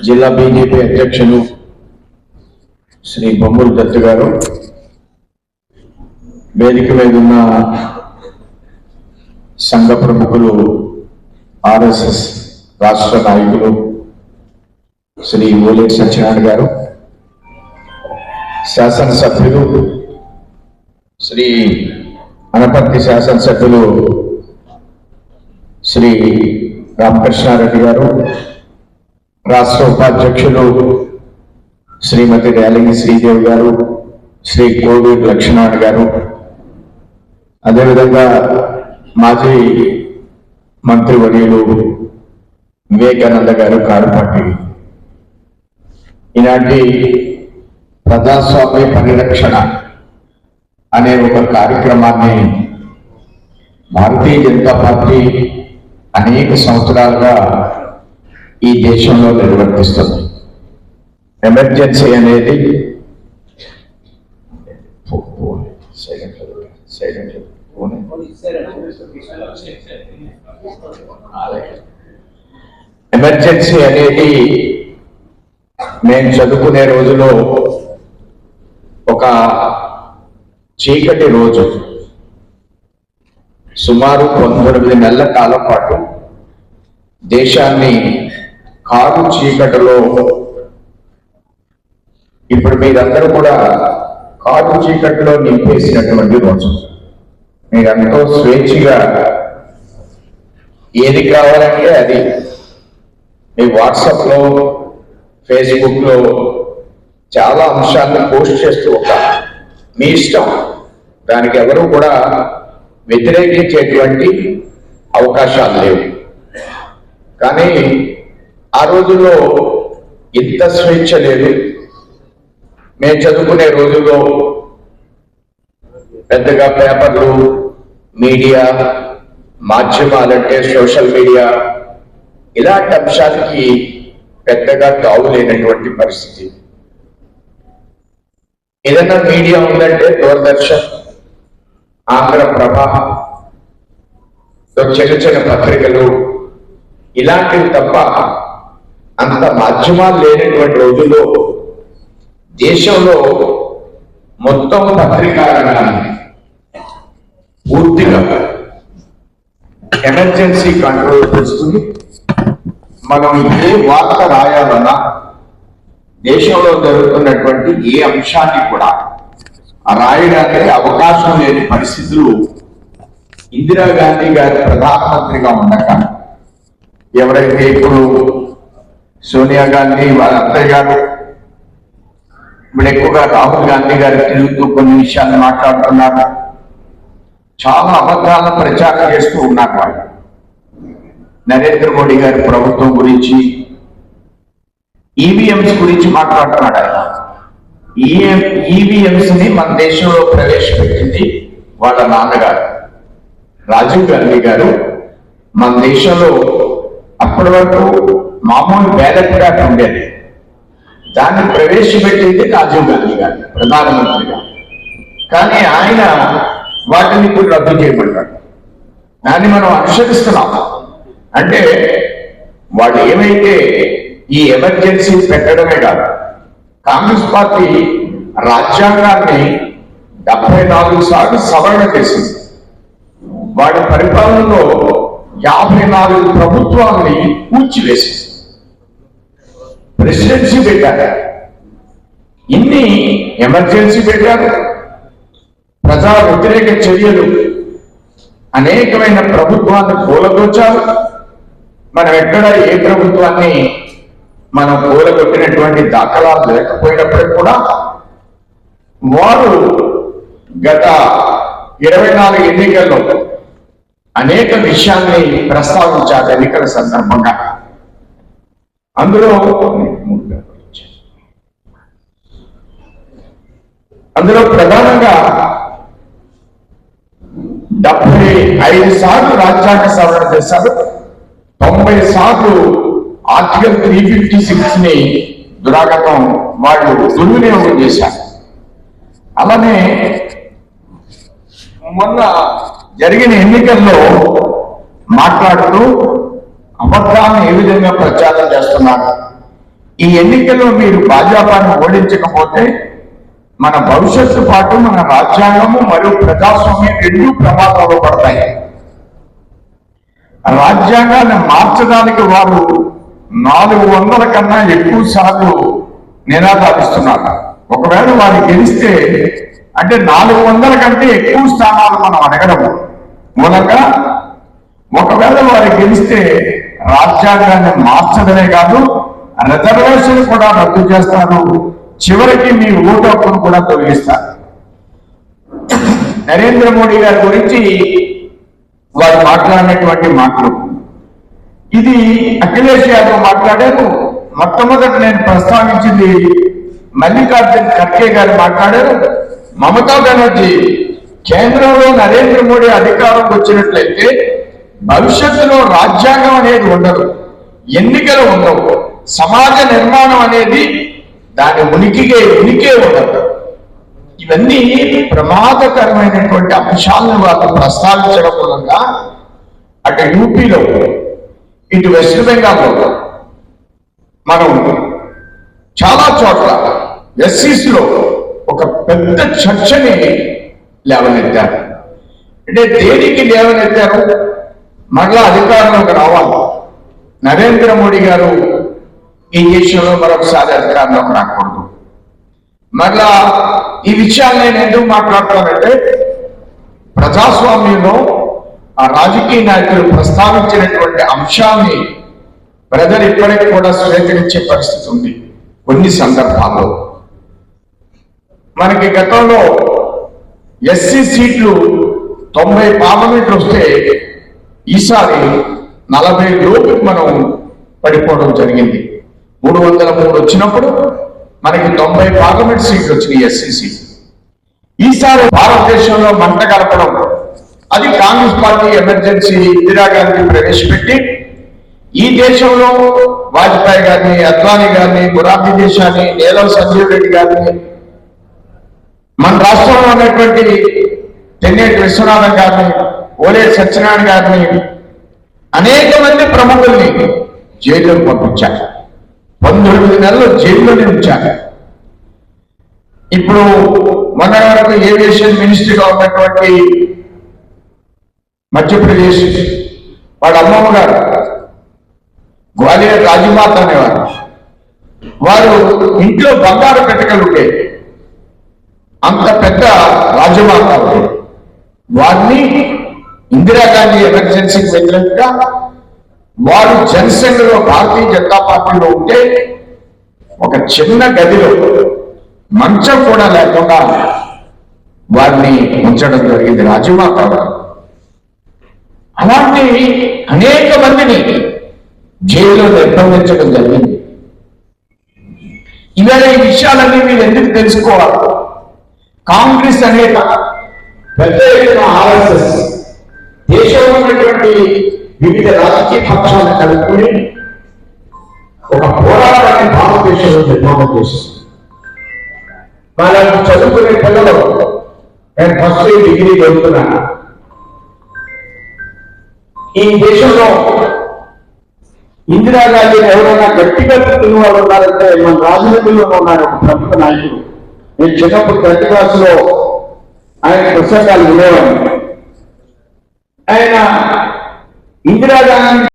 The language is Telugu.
జిల్లా బీజేపీ అధ్యక్షులు శ్రీ బొమ్మూరు దత్తు గారు. వేదిక మీద ఉన్న సంఘ ప్రముఖులు ఆర్ఎస్ఎస్ రాష్ట్ర నాయకులు శ్రీ ఓలే సత్యనారాయణ గారు శాసనసభ్యులు శ్రీ అనపర్తి శాసనసభ్యులు శ్రీ రామకృష్ణారెడ్డి గారు రాష్ట్ర ఉపాధ్యక్షులు శ్రీమతి రేలంగి శ్రీదేవి గారు శ్రీ కోవిడ్ లక్ష్మణ్ గారు. అదేవిధంగా మాజీ మంత్రివర్యులు వివేకానంద గారు కారుపాటి. ఈనాటి ప్రజాస్వామ్య పరిరక్షణ అనే ఒక కార్యక్రమాన్ని భారతీయ జనతా పార్టీ అనేక సంవత్సరాలుగా ఈ దేశంలో నిర్వర్తిస్తుంది. ఎమర్జెన్సీ అనేది ఎమర్జెన్సీ అనేది మేము చదువుకునే రోజులో ఒక చీకటి రోజు. సుమారు పంతొమ్మిది నెలల కాలం పాటు దేశాన్ని కారు చీకటిలో ఇప్పుడు మీరందరూ కూడా కారు చీకటిలో నింపేసినటువంటి రోజు. మీరంతో స్వేచ్ఛగా ఏది కావాలంటే అది మీ వాట్సాప్లో ఫేస్బుక్లో చాలా అంశాలను పోస్ట్ చేస్తూ ఉంటారు మీ ఇష్టం. దానికి ఎవరు కూడా వ్యతిరేకించేటువంటి అవకాశాలు లేవు. కానీ ఆ రోజుల్లో ఇంత స్వేచ్ఛ లేదు. మేము చదువుకునే రోజుల్లో పెద్దగా పేపర్లు మీడియా మాధ్యమాలంటే సోషల్ మీడియా ఇలాంటి అంశాలకి పెద్దగా తావు లేనటువంటి పరిస్థితి. ఏదైనా మీడియా ఉందంటే దూరదర్శన్ ఆంధ్రప్రభ సో చిన్న చిన్న పత్రికలు ఇలాంటివి తప్ప అంత మాధ్యమాలు లేనటువంటి రోజుల్లో దేశంలో మొత్తం పత్రికా రంగాన్ని పూర్తిగా ఎమర్జెన్సీ కంట్రోల్ చేస్తుంది. మనం ఏ వార్త రాయాలన్నా దేశంలో జరుగుతున్నటువంటి ఏ అంశాన్ని కూడా రాయడానికి అవకాశం లేని పరిస్థితులు ఇందిరాగాంధీ గారి ప్రధానమంత్రిగా ఉండక ఎవరైతే ఇప్పుడు సోనియా గాంధీ వాళ్ళ అత్తయ్య గారు ఇప్పుడు ఎక్కువగా రాహుల్ గాంధీ గారు తిరుగుతూ కొన్ని విషయాలు మాట్లాడుతున్నారు. చాలా అబద్ధాలను ప్రచారం చేస్తూ ఉన్నారు వాళ్ళు. నరేంద్ర మోడీ గారి ప్రభుత్వం గురించి ఈవీఎంస్ గురించి మాట్లాడుతున్నాడు ఆయన. ఈవీఎంస్ని మన దేశంలో ప్రవేశపెట్టింది వాళ్ళ నాన్నగారు. రాజీవ్ గాంధీ గారు. మన దేశంలో అప్పటి వరకు మామూలు బ్యాలెట్ పేపర్ ఉండేది. దాన్ని ప్రవేశపెట్టింది రాజీవ్ గాంధీ గారు ప్రధానమంత్రిగా కానీ ఆయన వాటిని ఇప్పుడు రద్దు చేయబడ్డాడు. దాన్ని మనం అనుసరిస్తున్నాం. అంటే వాడు ఏమైతే ఈ ఎమర్జెన్సీ పెట్టడమే కాదు కాంగ్రెస్ పార్టీ రాజ్యాంగాన్ని డెబ్బై నాలుగు సార్లు సవరణ చేసింది. వాడి పరిపాలనలో యాభై నాలుగు ప్రభుత్వాన్ని కూల్చివేసింది. ప్రెసిడెన్సీ పెట్టారు. ఇన్ని ఎమర్జెన్సీ పెట్టారు. ప్రజా వ్యతిరేక చర్యలు అనేకమైన ప్రభుత్వాన్ని కూలగొచ్చారు. మనం ఎక్కడ ఏ ప్రభుత్వాన్ని మనం కూలగొట్టినటువంటి దాఖలాలు లేకపోయినప్పటికీ కూడా వారు గత ఇరవై నాలుగు ఎన్నికల్లో అనేక విషయాల్ని ప్రస్తావించారు ఎన్నికల సందర్భంగా. అందులో అందులో ప్రధానంగా డెబ్బై ఐదు సార్లు రాజ్యాంగ సవరణ చేశారు. తొంభై సార్లు ఆర్టికల్ త్రీ ఫిఫ్టీ సిక్స్ని దురాగతం వాళ్ళు దుర్వినియోగం చేశారు. అలానే మొన్న జరిగిన ఎన్నికల్లో మాట్లాడుతూ అబద్ధాన్ని ఏ విధంగా ప్రచారం చేస్తున్నారు? ఈ ఎన్నికల్లో మీరు భాజపాను ఓడించకపోతే మన భవిష్యత్తు పాటు మన రాజ్యాంగము మరియు ప్రజాస్వామ్యం రెండు ప్రమాదంలో పడతాయి. రాజ్యాంగాన్ని మార్చడానికి వారు నాలుగు వందల కన్నా ఎక్కువ సార్లు నినాదాలిస్తున్నారు ఒకవేళ వారు గెలిస్తే అంటే నాలుగు వందల కంటే ఎక్కువ స్థానాలు మనం అడగడము. మూలంగా ఒకవేళ వారు గెలిస్తే రాజ్యాంగాన్ని మార్చడమే కాదు రిజర్వేషన్ కూడా రద్దు చేస్తారు చివరికి మీ ఓటు హక్కును కూడా తొలగిస్తారు నరేంద్ర మోడీ గారి గురించి వారు మాట్లాడినటువంటి మాటలు. ఇది అఖిలేష్ యాదవ్ మాట్లాడారు. మొట్టమొదటి నేను ప్రస్తావించింది మల్లికార్జున్ ఖర్గే గారు మాట్లాడారు. మమతా బెనర్జీ కేంద్రంలో నరేంద్ర మోడీ అధికారంకి వచ్చినట్లయితే భవిష్యత్తులో రాజ్యాంగం అనేది ఉండదు. ఎన్నికలు ఉండవు. సమాజ నిర్మాణం అనేది దాని ఉనికిగే ఉనికే ఉండదు. ఇవన్నీ ప్రమాదకరమైనటువంటి అంశాలను వాళ్ళు ప్రస్తావించడం మూలంగా అటు యూపీలో ఇటు వెస్ట్ బెంగాల్లో మనం చాలా చోట్ల ఎస్సీస్లో ఒక పెద్ద చర్చని లేవనెత్తారు. అంటే దేనికి లేవనెత్తారు? మరలా అధికారంలోకి రావాలి. నరేంద్ర మోడీ గారు ఈ దేశంలో మరొకసారి అధికారంలోకి రాకూడదు. మరలా ఈ విషయాలు నేను ఎందుకు మాట్లాడతానంటే ప్రజాస్వామ్యంలో ఆ రాజకీయ నాయకులు ప్రస్తావించినటువంటి అంశాన్ని ప్రజలు ఇప్పటికి కూడా స్వీకరించే పరిస్థితి ఉంది కొన్ని సందర్భాల్లో. మనకి గతంలో ఎస్సీ సీట్లు తొంభై పార్లమెంట్లు వస్తే ఈసారి నలభై లోపు మనం పడిపోవడం జరిగింది. మూడు వందల మూడు వచ్చినప్పుడు మనకి తొంభై పార్లమెంట్ సీట్లు వచ్చినాయి ఎస్సిసి. ఈసారి భారతదేశంలో మంట కలపడం. అది కాంగ్రెస్ పార్టీ ఎమర్జెన్సీ ఇందిరాగాంధీ ప్రవేశపెట్టి ఈ దేశంలో వాజ్పేయి గారిని అద్వానీ గారిని గురాబీ దేశాన్ని నీలం సంజీవ్ రెడ్డి గారిని మన రాష్ట్రంలో ఉన్నటువంటి తెన్నేటి విశ్వనాథం గారిని ఓలే సత్యనారాయణ గారిని అనేక మంది ప్రముఖుల్ని జైల్లోకి పంపించారు. పంతొమ్మిది నెలలు జైల్లోనే ఉంచారు ఇప్పుడు మొన్న వరకు ఏవియేషన్ మినిస్ట్రీగా ఉన్నటువంటి మధ్యప్రదేశ్ వాళ్ళ అమ్మమ్మ గారు గ్వాలియర్ రాజమాత అనేవారు వారు ఇంట్లో బంగారు పెట్టకలు ఉండేవి అంత పెద్ద రాజమాత వారిని ఇందిరాగాంధీ ఎమర్జెన్సీకి వ్యతిరేకంగా వారు జనసేనలో భారతీయ జనతా పార్టీలో ఉంటే ఒక చిన్న గదిలో మంచం కూడా లేకుండా వారిని ఉంచడం జరిగింది రాజమాత గారు. అలాంటి అనేక మందిని జైల్లో నిర్బంధించడం జరిగింది. ఇవాళ ఈ విషయాలన్నీ మీరు ఎందుకు తెలుసుకోవాలి? కాంగ్రెస్ అనేక పెద్ద ఎత్తున ఆర్ఎస్ఎస్ ఉన్నటువంటి వివిధ రాజకీయ పక్షాలను కలుపుకుని ఒక పోరాటాన్ని భారతదేశంలో నిర్మాణం చేస్తుంది వాళ్ళకి చదువుకునే పిల్లలు నేను ఫస్ట్ డిగ్రీ చదువుతున్నాను ఈ దేశంలో ఇందిరాగాంధీ ఎవరైనా గట్టిగా తిట్టిన వాళ్ళు ఉన్నారంటే మన రాజమండ్రిలో ఉన్నారు ఒక ప్రముఖ నాయకుడు. నేను చిన్నప్పుడు టెన్త్ క్లాసులో ఆయన పుస్తకాలు వినేవాడిని. ఆయన ఇందిరాగాంధీ